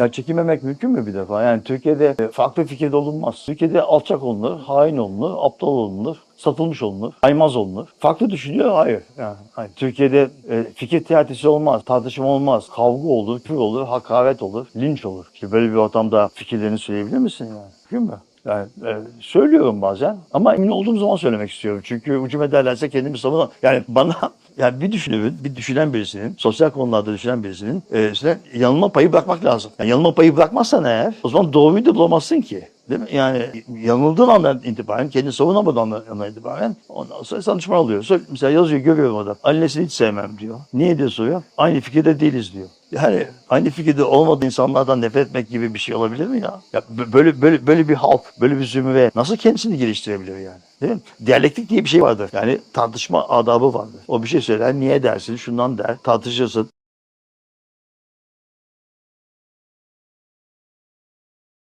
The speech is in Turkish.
Ya çekinmemek mümkün mü bir defa? Yani Türkiye'de e, farklı fikirde olunmaz. Türkiye'de alçak olunur, hain olunur, aptal olunur, satılmış olunur, aymaz olunur. Farklı düşünüyor, hayır. Yani, hayır. Türkiye'de e, fikir tiyatrosu olmaz, tartışma olmaz, kavga olur, küfür olur, hakaret olur, linç olur. Ki böyle bir ortamda fikirlerini söyleyebilir misin yani? Mümkün mü? Yani e, söylüyorum bazen ama emin olduğum zaman söylemek istiyorum. Çünkü hücum ederlerse kendimi savunamam. Yani bana yani bir düşünürün, bir düşünen birisinin, sosyal konularda düşünen birisinin e, işte yanılma payı bırakmak lazım. Yani yanılma payı bırakmazsan eğer o zaman doğruyu da bulamazsın ki. Değil mi? Yani yanıldığın andan itibaren, kendini savunamadığın andan itibaren ondan sonra sana düşman oluyor. Sonra Mesela yazıyor, görüyorum orada. Annesini hiç sevmem diyor. Niye diye soruyor. Aynı fikirde değiliz diyor. Yani aynı fikirde olmadığı insanlardan nefret etmek gibi bir şey olabilir mi ya? ya böyle böyle böyle bir halk, böyle bir zümre nasıl kendisini geliştirebilir yani? Değil mi? Diyalektik diye bir şey vardır. Yani tartışma adabı vardır. O bir şey söyler, niye dersin, şundan der, tartışırsın.